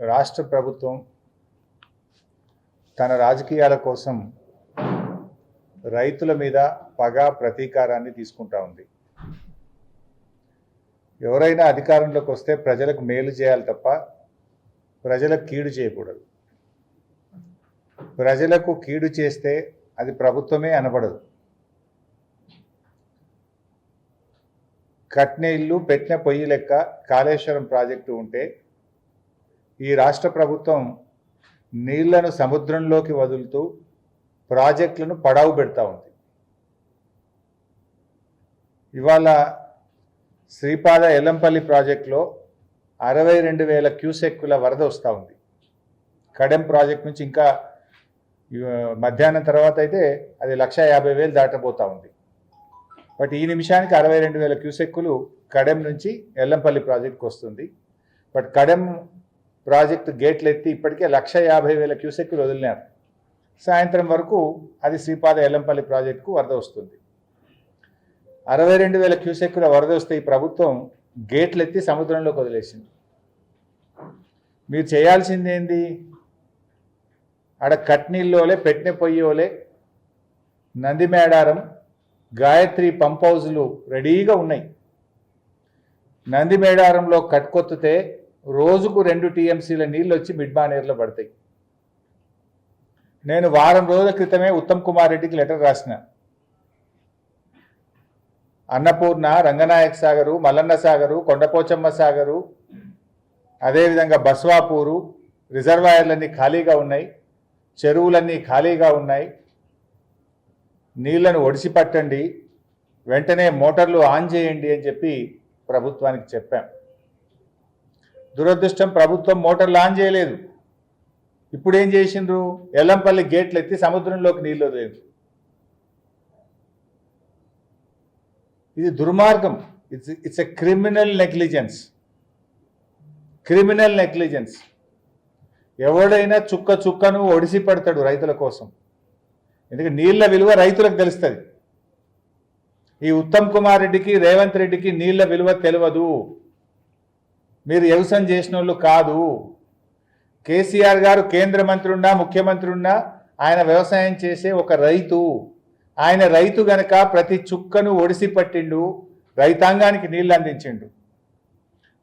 రాష్ట్ర ప్రభుత్వం తన రాజకీయాల కోసం రైతుల మీద పగ ప్రతీకారాన్ని తీసుకుంటా ఉంది. ఎవరైనా అధికారంలోకి వస్తే ప్రజలకు మేలు చేయాలి తప్ప ప్రజలకు కీడు చేయకూడదు. ప్రజలకు కీడు చేస్తే అది ప్రభుత్వమే అనబడదు. కట్నే ఇల్లు పెట్టిన పొయ్యి లెక్క కాళేశ్వరం ప్రాజెక్టు ఉంటే ఈ రాష్ట్ర ప్రభుత్వం నీళ్ళను సముద్రంలోకి వదులుతూ ప్రాజెక్టులను పడావు పెడతా ఉంది. ఇవాళ శ్రీపాద ఎల్లంపల్లి ప్రాజెక్టులో అరవై రెండు వేల క్యూసెక్కుల వరద వస్తూ ఉంది. కడెం ప్రాజెక్ట్ నుంచి ఇంకా మధ్యాహ్నం తర్వాత అయితే అది లక్ష యాభై వేలు దాటబోతూ ఉంది. బట్ ఈ నిమిషానికి అరవై రెండు వేల క్యూసెక్కులు కడెం నుంచి ఎల్లంపల్లి ప్రాజెక్ట్కి వస్తుంది. బట్ కడెం ప్రాజెక్టు గేట్లు ఎత్తి ఇప్పటికే లక్ష యాభై వేల క్యూసెక్కులు వదిలినారు. సాయంత్రం వరకు అది శ్రీపాద ఎల్లంపల్లి ప్రాజెక్టుకు వరద వస్తుంది. అరవై రెండు వేల క్యూసెక్కుల వరద వస్తే ఈ ప్రభుత్వం గేట్లు ఎత్తి సముద్రంలోకి వదిలేసింది. మీరు చేయాల్సింది ఏంది? ఆడ కట్నీళ్ళోలే పెట్టిన పొయ్యోలే నందిమేడారం గాయత్రి పంప్ హౌజులు రెడీగా ఉన్నాయి. నంది మేడారంలో కట్కొత్తితే రోజుకు రెండు టీఎంసీల నీళ్ళు వచ్చి మిడ్బానేర్లో పడతాయి. నేను వారం రోజుల క్రితమే ఉత్తమ్ కుమార్ రెడ్డికి లెటర్ రాసిన. అన్నపూర్ణ రంగనాయక సాగరు మల్లన్న సాగరు కొండపోచమ్మ సాగరు అదేవిధంగా బస్వాపూరు రిజర్వాయర్లన్నీ ఖాళీగా ఉన్నాయి చెరువులన్నీ ఖాళీగా ఉన్నాయి నీళ్ళను ఒడిసి పట్టండి వెంటనే మోటార్లు ఆన్ చేయండి అని చెప్పి ప్రభుత్వానికి చెప్పాం. దురదృష్టం ప్రభుత్వం మోటార్లు ఆన్ చేయలేదు. ఇప్పుడు ఏం చేసిండ్రు? ఎల్లంపల్లి గేట్లు ఎత్తి సముద్రంలోకి నీళ్ళు వదిలేదు ఇది దుర్మార్గం. It's it's a criminal negligence criminal negligence ఎవడైనా చుక్క చుక్కను ఒడిసి పడతాడు రైతుల కోసం. ఎందుకంటే నీళ్ళ విలువ రైతులకు తెలుస్తుంది. ఈ ఉత్తమ్ కుమార్ రెడ్డికి రేవంత్ రెడ్డికి నీళ్ళ విలువ తెలియదు మీరు వ్యవసాయం చేసిన వాళ్ళు కాదు. కేసీఆర్ గారు కేంద్ర మంత్రి ఉన్నా ముఖ్యమంత్రి ఉన్నా ఆయన వ్యవసాయం చేసే ఒక రైతు. ఆయన రైతు గనక ప్రతి చుక్కను ఒడిసి పట్టిండు రైతాంగానికి నీళ్ళు అందించిండు.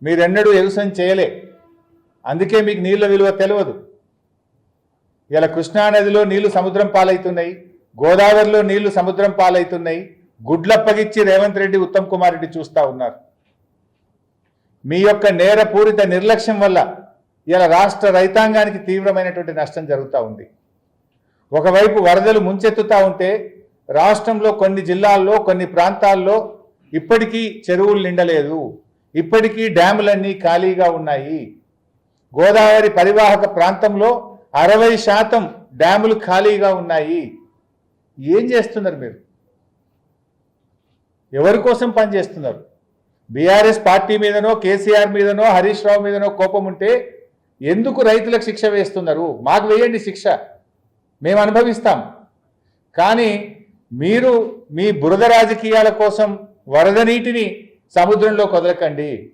మీరెన్నడూ వ్యవసాయం చేయలే. అందుకే మీకు నీళ్ళ విలువ తెలియదు ఇలా కృష్ణానదిలో నీళ్ళు సముద్రం పాలవుతున్నాయి గోదావరిలో నీళ్ళు సముద్రం పాలవుతున్నాయి గుడ్లప్పగిచ్చి రేవంత్ రెడ్డి ఉత్తమ్ కుమార్ రెడ్డి చూస్తూ ఉన్నారు. మీ యొక్క నేరపూరిత నిర్లక్ష్యం వల్ల ఇలా రాష్ట్ర రైతాంగానికి తీవ్రమైనటువంటి నష్టం జరుగుతూ ఉంది. ఒకవైపు వరదలు ముంచెత్తుతూ ఉంటే రాష్ట్రంలో కొన్ని జిల్లాల్లో కొన్ని ప్రాంతాల్లో ఇప్పటికీ చెరువులు నిండలేదు. ఇప్పటికీ డ్యాములన్నీ ఖాళీగా ఉన్నాయి. గోదావరి పరివాహక ప్రాంతంలో అరవై శాతం డ్యాములు ఖాళీగా ఉన్నాయి. ఏం చేస్తున్నారు మీరు? ఎవరి కోసం పనిచేస్తున్నారు బీఆర్ఎస్ పార్టీ మీదనో కేసీఆర్ మీదనో హరీష్ రావు మీదనో కోపం ఉంటే ఎందుకు రైతులకు శిక్ష వేస్తున్నారు? మాకు వేయండి శిక్ష. మేము అనుభవిస్తాం. కానీ మీరు మీ బురద రాజకీయాల కోసం వరద నీటిని సముద్రంలో కదలకండి.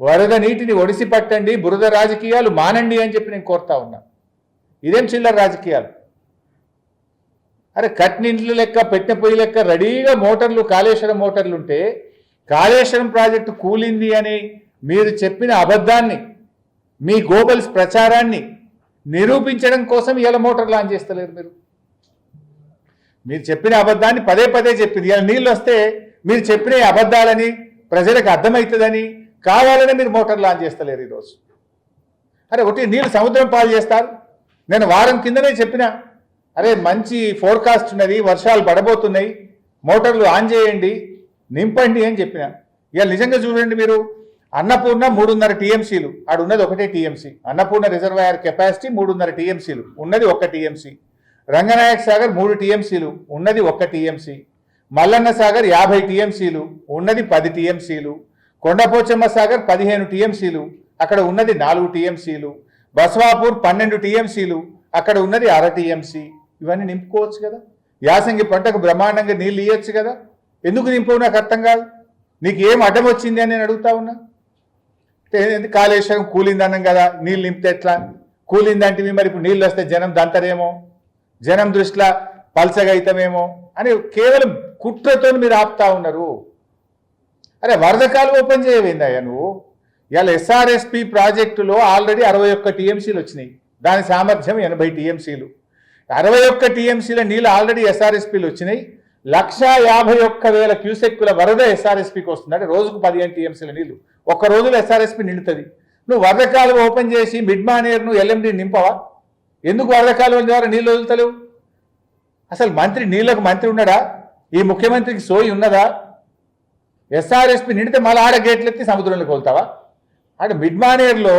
వరద నీటిని ఒడిసి పట్టండి. బురద రాజకీయాలు మానండి అని చెప్పి నేను కోరుతా ఉన్నా. ఇదేం చిల్లర రాజకీయాలు? అరే కట్నింట్లు లెక్క పెట్టిన పొయ్యి లెక్క రెడీగా మోటార్లు కాళేశ్వరం మోటార్లు ఉంటే కాళేశ్వరం ప్రాజెక్టు కూలింది అని మీరు చెప్పిన అబద్ధాన్ని మీ గోబల్స్ ప్రచారాన్ని నిరూపించడం కోసం ఇలా మోటార్ లాంచ్ చేస్తలేరు మీరు. మీరు చెప్పిన అబద్ధాన్ని పదే పదే చెప్పింది. ఇలా నీళ్ళు వస్తే మీరు చెప్పిన అబద్ధాలని ప్రజలకు అర్థమవుతుందని కావాలని మీరు మోటార్ లాంచ్ చేస్తలేరు ఈరోజు. అరే ఒకటి నీళ్ళు సముద్రం పాలు చేస్తారు. నేను వారం కిందనే చెప్పిన. అరే మంచి ఫోర్కాస్ట్ ఉన్నది వర్షాలు పడబోతున్నాయి మోటార్లు ఆన్ చేయండి నింపండి అని చెప్పిన. ఇక నిజంగా చూడండి మీరు అన్నపూర్ణ మూడున్నర టీఎంసీలు ఆడు ఉన్నది ఒకటే టీఎంసీ. అన్నపూర్ణ రిజర్వాయర్ కెపాసిటీ మూడున్నర టీఎంసీలు ఉన్నది ఒక్క టీఎంసీ. రంగనాయక సాగర్ మూడు టీఎంసీలు ఉన్నది ఒక్క టీఎంసీ. మల్లన్న సాగర్ యాభై టీఎంసీలు ఉన్నది పది టీఎంసీలు. కొండపోచమ్మ సాగర్ పదిహేను టీఎంసీలు అక్కడ ఉన్నది నాలుగు టీఎంసీలు. బస్వాపూర్ పన్నెండు టీఎంసీలు అక్కడ ఉన్నది అర టీఎంసీ. ఇవన్నీ నింపుకోవచ్చు కదా. యాసంగి పంటకు బ్రహ్మాండంగా నీళ్ళు ఇవ్వచ్చు కదా. ఎందుకు నింపవు నాకు అర్థం కాదు. నీకు ఏం అడ్డం వచ్చింది అని నేను అడుగుతా ఉన్నా. కాళేశ్వరం కూలిందన్నాం కదా నీళ్ళు నింపితే ఎట్లా? కూలిందంటే మరి ఇప్పుడు నీళ్ళు వస్తే జనం దంతరేమో? జనం దృష్టిలో పల్సగా అవుతామేమో అని కేవలం కుట్రతో మీరు ఆపుతా ఉన్నారు. అరే వరద కాలు ఓపెన్ చేయవేందయ్యా నువ్వు? ఇవాళ ఎస్ఆర్ఎస్పి ప్రాజెక్టులో ఆల్రెడీ అరవై ఒక్క టీఎంసీలు వచ్చినాయి. దాని సామర్థ్యం ఎనభై టీఎంసీలు అరవై ఒక్క టీఎంసీల నీళ్ళు ఆల్రెడీ ఎస్ఆర్ఎస్పీలు వచ్చినాయి. లక్షా యాభై ఒక్క వేల క్యూసెక్కుల వరద ఎస్ఆర్ఎస్పీకి వస్తుంది. అంటే రోజుకు పదిహేను టీఎంసీల నీళ్ళు. ఒక్క రోజులో ఎస్ఆర్ఎస్పీ నిండుతుంది. నువ్వు వరద కాలువ ఓపెన్ చేసి మిడ్మానేర్ను ఎల్ఎండి నింపవా? ఎందుకు వరద కాలువ ద్వారా నీళ్ళు వదులుతలేవు? అసలు మంత్రి నీళ్ళకు మంత్రి ఉన్నాడా? ఈ ముఖ్యమంత్రికి సోయి ఉన్నదా? ఎస్ఆర్ఎస్పి నిండితే మళ్ళీ ఆడ గేట్లెత్తి సముద్రంలోకి వెళ్తావా? ఆడ మిడ్ మానేర్లో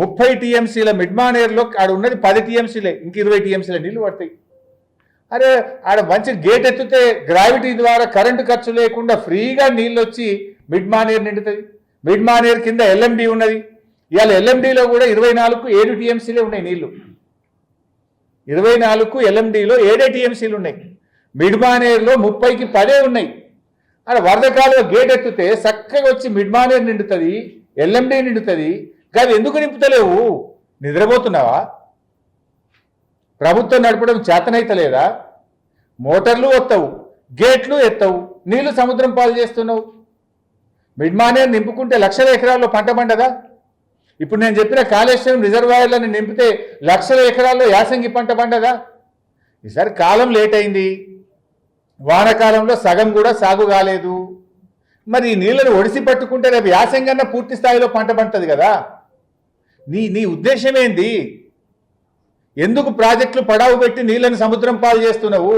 ముప్పై టీఎంసీల మిడ్ మానేర్లో ఆడ ఉన్నది పది టీఎంసీలే ఇంక ఇరవై టీఎంసీల నీళ్ళు పడతాయి. అరే ఆడ మంచి గేట్ ఎత్తితే గ్రావిటీ ద్వారా కరెంటు ఖర్చు లేకుండా ఫ్రీగా నీళ్ళు వచ్చి మిడ్ మానేర్ నిండుతుంది మిడ్ మానేర్ కింద ఎల్ఎండి ఉన్నది. ఇవాళ ఎల్ఎండిలో కూడా ఇరవై నాలుగు ఏడు టీఎంసీలే ఉన్నాయి నీళ్ళు. ఇరవై నాలుగు ఎల్ఎండిలో ఏడే టీఎంసీలు ఉన్నాయి. మిడ్మానేర్లో ముప్పైకి పదే ఉన్నాయి. అక్కడ వరదకాలువ గేట్ ఎత్తితే చక్కగా వచ్చి మిడ్మానేర్ నిండుతుంది. ఎల్ఎండి నిండుతుంది. కాదు ఎందుకు నింపుతలేవు? నిద్రపోతున్నావా? ప్రభుత్వం నడపడం చేతనైతలేదా? మోటార్లు వస్తావు గేట్లు ఎత్తవు నీళ్ళు సముద్రం పాలు చేస్తున్నావు. మిడ్మానేర్ నింపుకుంటే లక్షల ఎకరాల్లో పంట పండదా? ఇప్పుడు నేను చెప్పిన కాళేశ్వరం రిజర్వాయర్లను నింపితే లక్షల ఎకరాల్లో యాసంగి పంట పండదా? ఈసారి కాలం లేట్ అయింది. వానకాలంలో సగం కూడా సాగు కాలేదు. మరి ఈ నీళ్ళను ఒడిసి పట్టుకుంటే రేపు యాసంగన్న పూర్తి స్థాయిలో పంట పండుతుంది కదా? నీ నీ ఉద్దేశం ఏంది? ఎందుకు ప్రాజెక్టులు పడావు పెట్టి నీళ్ళని సముద్రం పాలు చేస్తున్నావు?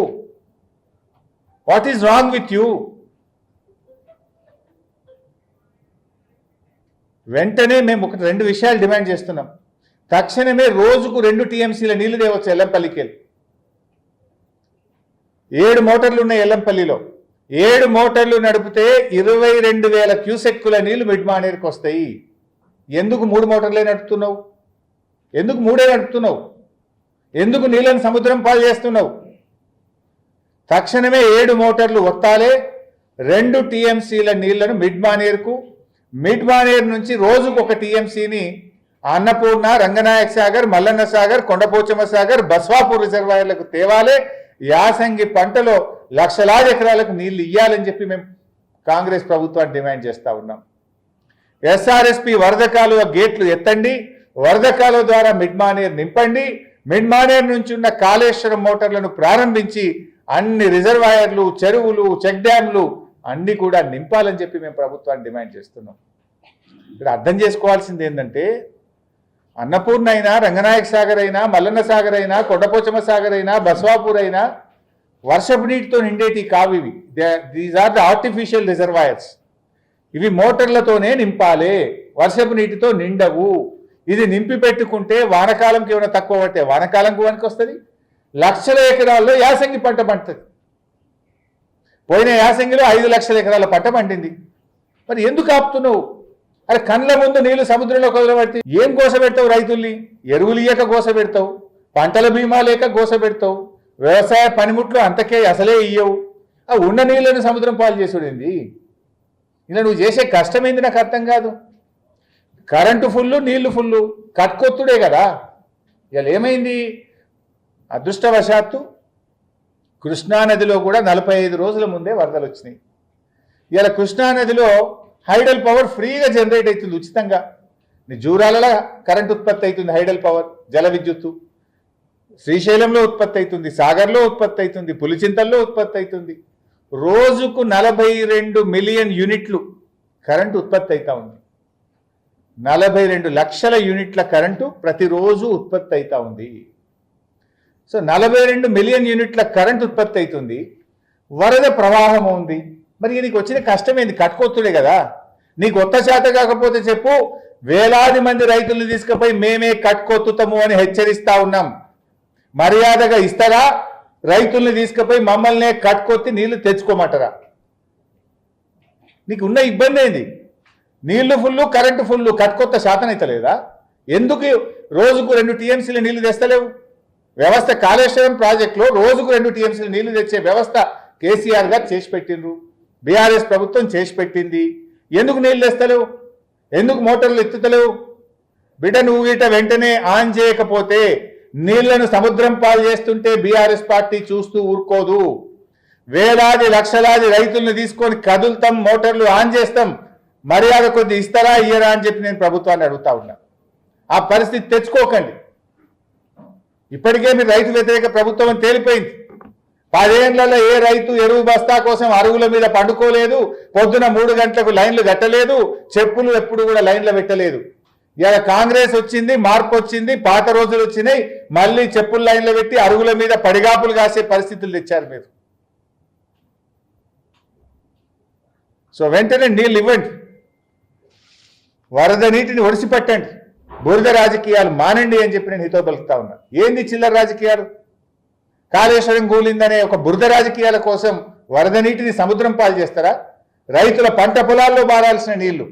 What is wrong with you వెంటనే మేము ఒక రెండు విషయాలు డిమాండ్ చేస్తున్నాం. తక్షణమే రోజుకు రెండు టీఎంసీల నీళ్ళు తేవచ్చు ఎల్లంపల్లికి ఏడు మోటార్లు ఉన్నాయి ఎల్లంపల్లిలో. ఏడు మోటార్లు నడిపితే ఇరవై రెండు వేల క్యూసెక్కుల నీళ్ళు మిడ్మానేరుకు వస్తాయి. ఎందుకు మూడు మోటార్లే నడుపుతున్నావు? ఎందుకు మూడే నడుపుతున్నావు? ఎందుకు నీళ్ళని సముద్రం పాలు చేస్తున్నావు? తక్షణమే ఏడు మోటార్లు ఒత్తాలే రెండు టీఎంసీల నీళ్ళను మిడ్ మానేరుకు మిడ్ నుంచి రోజుకు ఒక టీఎంసీని అన్నపూర్ణ రంగనాయక సాగర్ మల్లన్న సాగర్ కొండపోచమ్మ సాగర్ బస్వాపూర్ రిజర్వాయర్లకు తేవాలే యాసంగి పంటలో లక్షలాది ఎకరాలకు నీళ్ళు ఇయ్యాలని చెప్పి మేము కాంగ్రెస్ ప్రభుత్వాన్ని డిమాండ్ చేస్తూ ఉన్నాం. ఎస్ఆర్ఎస్పి వరద కాలువ గేట్లు ఎత్తండి వరద కాలువ ద్వారా మిడ్ మానేర్ నింపండి మిడ్ మానేర్ నుంచి ఉన్న కాళేశ్వరం మోటార్లను ప్రారంభించి అన్ని రిజర్వాయర్లు చెరువులు చెక్ డ్యాంలు అన్నీ కూడా నింపాలని చెప్పి మేము ప్రభుత్వాన్ని డిమాండ్ చేస్తున్నాం. ఇక్కడ అర్థం చేసుకోవాల్సింది ఏంటంటే అన్నపూర్ణ అయినా రంగనాయక సాగర్ అయినా మల్లన్న సాగర్ అయినా కొండపోచమ్మ సాగర్ అయినా బస్వాపూర్ అయినా వర్షపు నీటితో నిండేటి కావు ఇవి. These are the artificial reservoirs ఇవి మోటార్లతోనే నింపాలి. వర్షపు నీటితో నిండవు. ఇది నింపి పెట్టుకుంటే వానకాలంకి ఏమైనా తక్కువ పడితే వానకాలంకి వనికి వస్తుంది? లక్షల ఎకరాల్లో యాసంగి పంట పండుతుంది. పోయిన యాసంగిలో ఐదు లక్షల ఎకరాల పంట పండింది. మరి ఎందుకు ఆపుతున్నావు? అరే కండ్ల ముందు నీళ్ళు సముద్రంలో కొదలబడితే ఏం గోస పెడతావు రైతుల్ని? ఎరువులు ఇయ్యక గోస పెడతావు పంటల బీమా లేక గోస పెడతావు వ్యవసాయ పనిముట్లు అంతకే అసలే ఇయ్యవు. ఆ ఉన్న నీళ్ళను సముద్రం పాలు చేసుడింది? ఇలా నువ్వు చేసే కష్టమైంది నాకు అర్థం కాదు. కరెంటు ఫుల్లు నీళ్ళు ఫుల్లు కట్కొత్తుడే కదా. ఇవాళ ఏమైంది? అదృష్టవశాత్తు కృష్ణానదిలో కూడా నలభై ఐదు రోజుల ముందే వరదలు వచ్చినాయి ఇవాళ కృష్ణానదిలో హైడల్ పవర్ ఫ్రీగా జనరేట్ అవుతుంది ఉచితంగా. నీ జూరాలలో కరెంట్ ఉత్పత్తి అవుతుంది హైడల్ పవర్ జల విద్యుత్తు. శ్రీశైలంలో ఉత్పత్తి అవుతుంది సాగర్లో ఉత్పత్తి అవుతుంది పులిచింతల్లో ఉత్పత్తి అవుతుంది. రోజుకు నలభై రెండు మిలియన్ యూనిట్లు కరెంటు ఉత్పత్తి అవుతా ఉంది. నలభై రెండు లక్షల యూనిట్ల కరెంటు ప్రతిరోజు ఉత్పత్తి అవుతా ఉంది. సో నలభై రెండు మిలియన్ యూనిట్ల కరెంట్ ఉత్పత్తి అవుతుంది. వరద ప్రవాహం ఉంది. మరి నీకు వచ్చిన కష్టం ఏంది? కట్టుకొత్తుడే కదా. నీకు కొత్త శాత కాకపోతే చెప్పు వేలాది మంది రైతులను తీసుకుపోయి మేమే కట్టుకొత్తుతాము అని హెచ్చరిస్తా ఉన్నాం. మర్యాదగా ఇస్తారా? రైతుల్ని తీసుకుపోయి మమ్మల్నే కట్టుకొత్తి నీళ్ళు తెచ్చుకోమంటారా? నీకు ఉన్న ఇబ్బంది ఏంది? నీళ్ళు ఫుల్లు కరెంటు ఫుల్లు కట్టుకొత్త శాతం అయితే లేదా? ఎందుకు రోజుకు రెండు టీఎంసీలు నీళ్ళు తెస్తలేవు? వ్యవస్థ కాళేశ్వరం ప్రాజెక్టులో రోజుకు రెండు టీఎంసీలు నీళ్ళు తెచ్చే వ్యవస్థ కేసీఆర్ గారు చేసి పెట్టిండ్రు. బీఆర్ఎస్ ప్రభుత్వం చేసి పెట్టింది. ఎందుకు నీళ్ళు వేస్తలేవు? ఎందుకు మోటార్లు ఎత్తుతలేవు? బిడ్డ నువ్వు ఇట వెంటనే ఆన్ చేయకపోతే నీళ్ళను సముద్రం పాలు చేస్తుంటే బీఆర్ఎస్ పార్టీ చూస్తూ ఊరుకోదు. వేలాది లక్షలాది రైతుల్ని తీసుకొని కదులుతాం మోటార్లు ఆన్ చేస్తాం. మర్యాద కొద్ది ఇస్తారా ఇయ్యరా అని చెప్పి నేను ప్రభుత్వాన్ని అడుగుతా ఉన్నా. ఆ పరిస్థితి తెచ్చుకోకండి. ఇప్పటికే మీరు రైతు వ్యతిరేక ప్రభుత్వం అని తేలిపోయింది. పదేళ్ళలో ఏ రైతు ఎరువు బస్తా కోసం అరుగుల మీద పండుకోలేదు పొద్దున మూడు గంటలకు లైన్లు కట్టలేదు చెప్పులు ఎప్పుడు కూడా లైన్లో పెట్టలేదు. ఇక కాంగ్రెస్ వచ్చింది మార్పు వచ్చింది పాత రోజులు వచ్చినాయి మళ్ళీ చెప్పులు లైన్లో పెట్టి అరుగుల మీద పడిగాపులు కాసే పరిస్థితులు తెచ్చారు మీరు. సో వెంటనే నీళ్ళు ఇవ్వండి. వరద నీటిని ఒడిసిపెట్టండి. బురద రాజకీయాలు మానండి అని చెప్పి నేను హితో పలుకుతా ఉన్నాను ఏంది చిల్లర రాజకీయాలు? కాళేశ్వరం కూలిందనే ఒక బురద రాజకీయాల కోసం వరద నీటిని సముద్రం పాలు చేస్తారా? రైతుల పంట పొలాల్లో మారాల్సిన నీళ్ళు.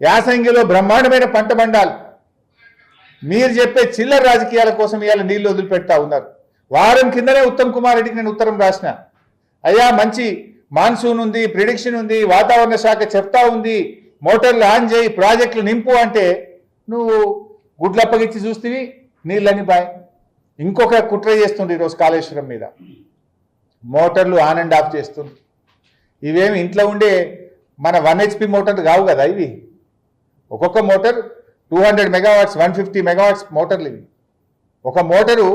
యాసంగిలో బ్రహ్మాండమైన పంట బండాలు మీరు చెప్పే చిల్లర రాజకీయాల కోసం ఇవాళ నీళ్ళు వదిలిపెడతా ఉన్నారు. వారం కిందనే ఉత్తమ్ కుమార్ రెడ్డికి నేను ఉత్తరం రాసిన. అయ్యా మంచి మాన్సూన్ ఉంది ప్రిడిక్షన్ ఉంది వాతావరణ శాఖ చెప్తా ఉంది మోటార్లు ఆన్ చేయి ప్రాజెక్టులు నింపు అంటే నువ్వు గుడ్లప్పగిచ్చి చూస్తేవి నీళ్ళని బాయ్. ఇంకొక కుట్ర చేస్తుంది ఈరోజు కాళేశ్వరం మీద. మోటార్లు ఆన్ అండ్ ఆఫ్ చేస్తుంది ఇవేమి ఇంట్లో ఉండే మన వన్ హెచ్పి మోటార్లు కావు కదా ఇవి. ఒక్కొక్క motor two hundred megawatts one fifty megawatts మోటార్లు ఇవి. ఒక మోటారు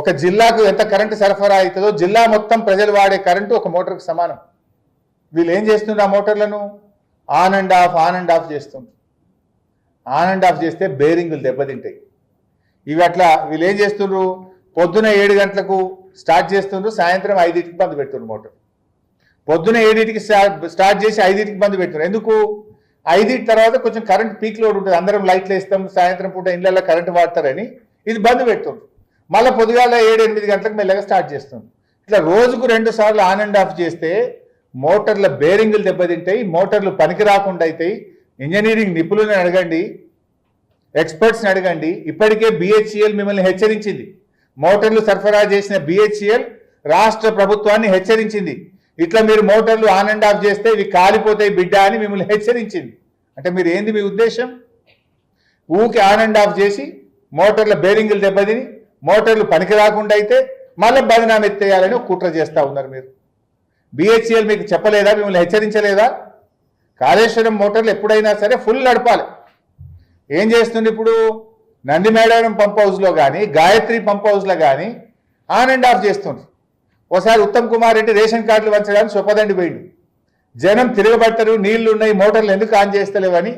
ఒక జిల్లాకు ఎంత కరెంటు సరఫరా అవుతుందో జిల్లా మొత్తం ప్రజలు వాడే కరెంటు ఒక మోటార్కి సమానం. వీళ్ళు ఏం చేస్తున్నారు ఆ మోటార్లను? On and off on and off చేస్తుంది ఆన్ అండ్ ఆఫ్ చేస్తే బేరింగులు దెబ్బతింటాయి. ఇవి అట్లా వీళ్ళు ఏం చేస్తుండ్రు? పొద్దున ఏడు గంటలకు స్టార్ట్ చేస్తుండ్రు సాయంత్రం ఐదింటికి బంద్ పెడుతుండ్రు మోటార్. పొద్దున ఏడింటికి స్టార్ట్ స్టార్ట్ చేసి ఐదింటికి బంద్ పెడుతున్నారు ఎందుకు? ఐదింటి తర్వాత కొంచెం కరెంట్ పీక్ లోడ్ ఉంటుంది. అందరం లైట్లు వేస్తాం సాయంత్రం పూట ఇళ్ళల్లో కరెంట్ వాడతారని ఇది బంద్ పెడుతుంది మళ్ళీ పొద్దుగాల ఏడు ఎనిమిది గంటలకు మెల్లగా స్టార్ట్ చేస్తుంది ఇట్లా రోజుకు రెండు సార్లు ఆన్ అండ్ ఆఫ్ చేస్తే మోటార్ల బేరింగులు దెబ్బతింటాయి మోటార్లు పనికి రాకుండా అవుతాయి ఇంజనీరింగ్ నిపుణులను అడగండి ఎక్స్పర్ట్స్ని అడగండి. ఇప్పటికే బిహెచ్సిఎల్ మిమ్మల్ని హెచ్చరించింది. మోటార్లు సరఫరా చేసిన బిహెచ్ఈఎల్ రాష్ట్ర ప్రభుత్వాన్ని హెచ్చరించింది. ఇట్లా మీరు మోటార్లు ఆన్ అండ్ ఆఫ్ చేస్తే ఇవి కాలిపోతాయి బిడ్డ అని మిమ్మల్ని హెచ్చరించింది. అంటే మీరు ఏంది మీ ఉద్దేశం? ఊకి ఆన్ అండ్ ఆఫ్ చేసి మోటార్ల బేరింగులు దెబ్బతిని మోటార్లు పనికి రాకుండా అయితే మళ్ళీ బదనాం ఎత్తేయాలని కుట్ర చేస్తూ ఉన్నారు మీరు. బిహెచ్ఎల్ మీకు చెప్పలేదా? మిమ్మల్ని హెచ్చరించలేదా? కాళేశ్వరం మోటార్లు ఎప్పుడైనా సరే ఫుల్ నడపాలి. ఏం చేస్తుంది ఇప్పుడు? నంది మేడారం పంప్ హౌస్లో కానీ గాయత్రి పంప్ హౌస్లో కానీ ఆన్ అండ్ ఆఫ్ చేస్తుంది. ఒకసారి ఉత్తమ్ కుమార్ రెడ్డి రేషన్ కార్డులు వంచడానికి చొప్పదండి పోయిండు. జనం తిరగబడతారు నీళ్ళు ఉన్నాయి మోటార్లు ఎందుకు ఆన్ చేస్తలేవని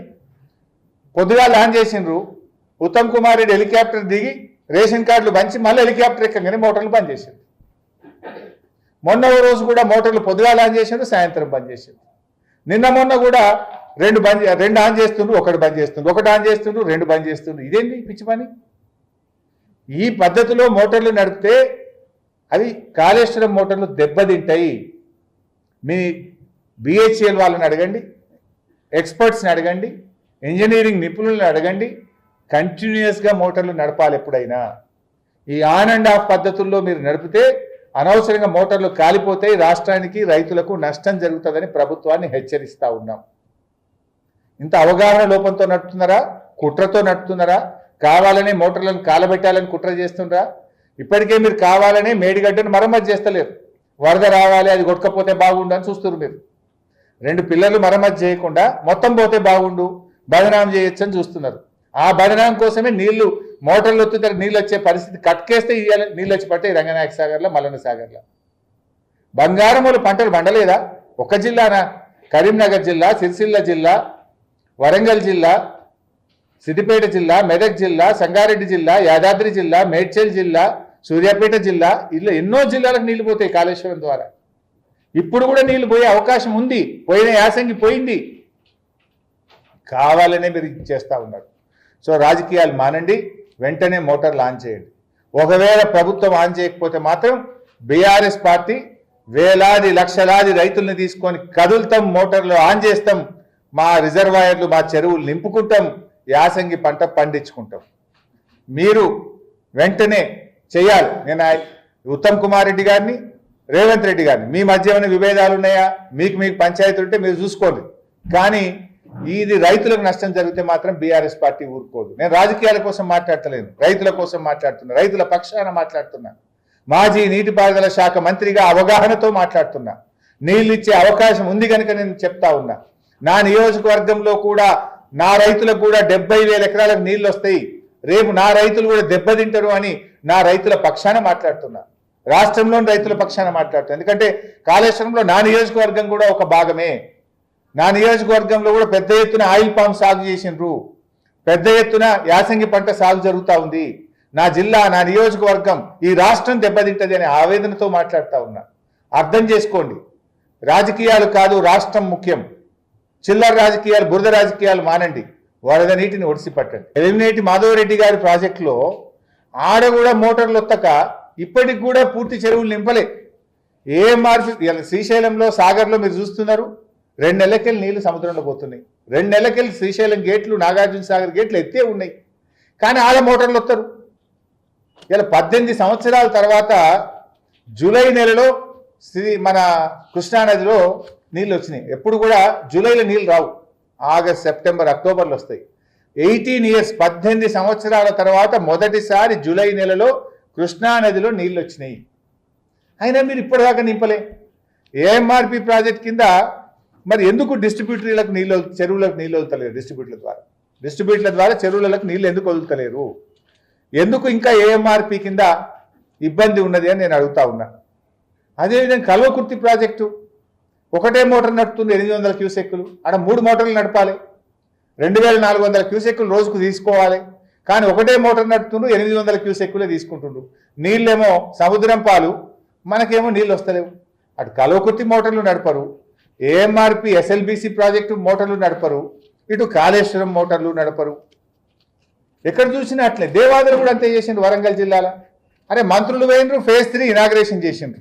పొద్దుగా ఆన్ చేసిండ్రు. ఉత్తమ్ కుమార్ రెడ్డి హెలికాప్టర్ దిగి రేషన్ కార్డులు పంచి మళ్ళీ హెలికాప్టర్ ఎక్కగానే మోటార్లు బంద్ చేసిండు. మొన్న ఓ రోజు కూడా మోటార్లు పొద్దుగా ఆన్ చేసిండ్రు సాయంత్రం బంద్ చేసిండ్రు నిన్న మొన్న కూడా రెండు బంద్ రెండు ఆన్ చేస్తుండ్రు ఒకటి బంద్ చేస్తుండ్రు ఒకటి ఆన్ చేస్తుండ్రు రెండు బంద్ చేస్తుండ్రు. ఇదేంటి పిచ్చి పని? ఈ పద్ధతిలో మోటార్లు నడిపితే అవి కాళేశ్వరం మోటార్లు దెబ్బతింటాయి. మీ బిహెచ్ఎల్ వాళ్ళని అడగండి ఎక్స్పర్ట్స్ని అడగండి ఇంజనీరింగ్ నిపుణులను అడగండి కంటిన్యూస్గా మోటార్లు నడపాలి ఎప్పుడైనా. ఈ ఆన్ అండ్ ఆఫ్ పద్ధతుల్లో మీరు నడిపితే అనవసరంగా మోటార్లు కాలిపోతాయి రాష్ట్రానికి రైతులకు నష్టం జరుగుతుందని ప్రభుత్వాన్ని హెచ్చరిస్తూ ఉన్నాం. ఇంత అవగాహన లోపంతో నడుపుతున్నారా? కుట్రతో నడుపుతున్నారా? కావాలనే మోటార్లను కాలబెట్టాలని కుట్ర చేస్తుండ్రా? ఇప్పటికే మీరు కావాలనే మేడిగడ్డను మరమ్మతు చేస్తలేరు. వరద రావాలి అది కొట్టకపోతే బాగుండు అని చూస్తున్నారు మీరు. రెండు పిల్లలు మరమ్మతు చేయకుండా మొత్తం పోతే బాగుండు బదనాం చేయొచ్చు అని చూస్తున్నారు. ఆ బదనాం కోసమే నీళ్ళు మోటార్లు వస్తుంటే నీళ్ళు వచ్చే పరిస్థితి కట్కేస్తే ఇవ్వాలి నీళ్ళు వచ్చి పట్టే రంగనాయక సాగర్లో మల్లన్న సాగర్లో. బంగారములు పంటలు పండలేదా? ఒక జిల్లానా? కరీంనగర్ జిల్లా సిరిసిల్ల జిల్లా వరంగల్ జిల్లా సిద్దిపేట జిల్లా మెదక్ జిల్లా సంగారెడ్డి జిల్లా యాదాద్రి జిల్లా మేడ్చల్ జిల్లా సూర్యాపేట జిల్లా ఇలా ఎన్నో జిల్లాలకు నీళ్ళు పోతాయి కాళేశ్వరం ద్వారా. ఇప్పుడు కూడా నీళ్ళు పోయే అవకాశం ఉంది. పోయిన యాసంగి పోయింది. కావాలనే మీరు చేస్తూ చేస్తా ఉన్నారు. సో రాజకీయాలు మానండి. వెంటనే మోటార్లు ఆన్ చేయండి. ఒకవేళ ప్రభుత్వం ఆన్ చేయకపోతే మాత్రం బీఆర్ఎస్ పార్టీ వేలాది లక్షలాది రైతుల్ని తీసుకొని కదులుతాం మోటార్లు ఆన్ చేస్తాం. మా రిజర్వాయర్లు మా చెరువులు నింపుకుంటాం. యాసంగి పంట పండించుకుంటాం. మీరు వెంటనే చేయాలి. నేను ఉత్తమ్ కుమార్ రెడ్డి గారిని రేవంత్ రెడ్డి గారిని. మీ మధ్య ఏమైనా విభేదాలు ఉన్నాయా? మీకు మీకు పంచాయతీ ఉంటే మీరు చూసుకోండి. కానీ ఇది రైతులకు నష్టం జరిగితే మాత్రం బీఆర్ఎస్ పార్టీ ఊరుకోదు. నేను రాజకీయాల కోసం మాట్లాడతలేను. రైతుల కోసం మాట్లాడుతున్నా. రైతుల పక్షాన మాట్లాడుతున్నా. మాజీ నీటిపారుదల శాఖ మంత్రిగా అవగాహనతో మాట్లాడుతున్నా. నీళ్ళు ఇచ్చే అవకాశం ఉంది కనుక నేను చెప్తా ఉన్నా. నా నియోజకవర్గంలో కూడా నా రైతులకు కూడా డెబ్బై వేల ఎకరాలకు నీళ్ళు వస్తాయి. రేపు నా రైతులు కూడా దెబ్బతింటారు అని నా రైతుల పక్షాన మాట్లాడుతున్నా. రాష్ట్రంలోని రైతుల పక్షాన మాట్లాడుతున్నా. ఎందుకంటే కాళేశ్వరంలో నా నియోజకవర్గం కూడా ఒక భాగమే. నా నియోజకవర్గంలో కూడా పెద్ద ఎత్తున ఆయిల్ పామ్ సాగు చేసిండ్రు పెద్ద ఎత్తున యాసంగి పంట సాగు జరుగుతూ ఉంది. నా జిల్లా నా నియోజకవర్గం ఈ రాష్ట్రం దెబ్బతింటది అనే ఆవేదనతో మాట్లాడుతూ ఉన్నా. అర్థం చేసుకోండి. రాజకీయాలు కాదు రాష్ట్రం ముఖ్యం. చిల్లర రాజకీయాలు బురద రాజకీయాలు మానండి. వరద నీటిని ఒడిసి పట్టండి ఎలిమినేటి మాధవరెడ్డి గారి ప్రాజెక్టులో ఆడ కూడా మోటార్లు వత్తక ఇప్పటికి కూడా పూర్తి చెరువులు నింపలే. ఏ మార్పు? శ్రీశైలంలో సాగర్లో మీరు చూస్తున్నారు. రెండు నెలలకెళ్ళి నీళ్ళు సముద్రంలో పోతున్నాయి. రెండు నెలలకెళ్ళి శ్రీశైలం గేట్లు నాగార్జున సాగర్ గేట్లు ఎత్తే ఉన్నాయి. కానీ ఆడ మోటార్లు వస్తారు ఇలా పద్దెనిమిది సంవత్సరాల తర్వాత జూలై నెలలో శ్రీ మన కృష్ణానదిలో నీళ్ళు వచ్చినాయి. ఎప్పుడు కూడా జూలైలో నీళ్ళు రావు. ఆగస్ట్ సెప్టెంబర్ అక్టోబర్లో వస్తాయి. ఎయిటీన్ ఇయర్స్ పద్దెనిమిది సంవత్సరాల తర్వాత మొదటిసారి జూలై నెలలో కృష్ణానదిలో నీళ్ళు వచ్చినాయి. అయినా మీరు ఇప్పటిదాకా నింపలే. ఏఎంఆర్పి ప్రాజెక్ట్ కింద మరి ఎందుకు డిస్ట్రిబ్యూటరీలకు నీళ్ళు చెరువులకు నీళ్ళు వదులుతలేరు డిస్ట్రిబ్యూటర్ల ద్వారా? డిస్ట్రిబ్యూటర్ల ద్వారా చెరువులకు నీళ్ళు ఎందుకు వదులుతలేరు? ఎందుకు ఇంకా ఏఎంఆర్పి కింద ఇబ్బంది ఉన్నది అని నేను అడుగుతా ఉన్నా. అదేవిధంగా కల్వకుర్తి ప్రాజెక్టు ఒకటే మోటార్ నడుపుతుంది ఎనిమిది వందల క్యూసెక్కులు. ఆడ మూడు మోటార్లు నడపాలి. రెండు వేల నాలుగు వందల క్యూసెక్కులు రోజుకు తీసుకోవాలి. కానీ ఒకటే మోటార్ నడుపుతుండ్రు ఎనిమిది వందల క్యూసెక్కులే తీసుకుంటుండ్రు. నీళ్ళేమో సముద్రం పాలు మనకేమో నీళ్ళు వస్తలేవు. అటు కలవకుర్తి మోటార్లు నడపరు. ఏఎంఆర్పి ఎస్ఎల్బిసి ప్రాజెక్టు మోటార్లు నడపరు. ఇటు కాళేశ్వరం మోటార్లు నడపరు. ఎక్కడ చూసినా అట్లే. దేవాదులు కూడా అంతే చేసిండ్రు వరంగల్ జిల్లాలో. అరే మంత్రులు వేయండ్రు ఫేజ్ త్రీ ఇనాగ్రేషన్ చేసిండ్రు.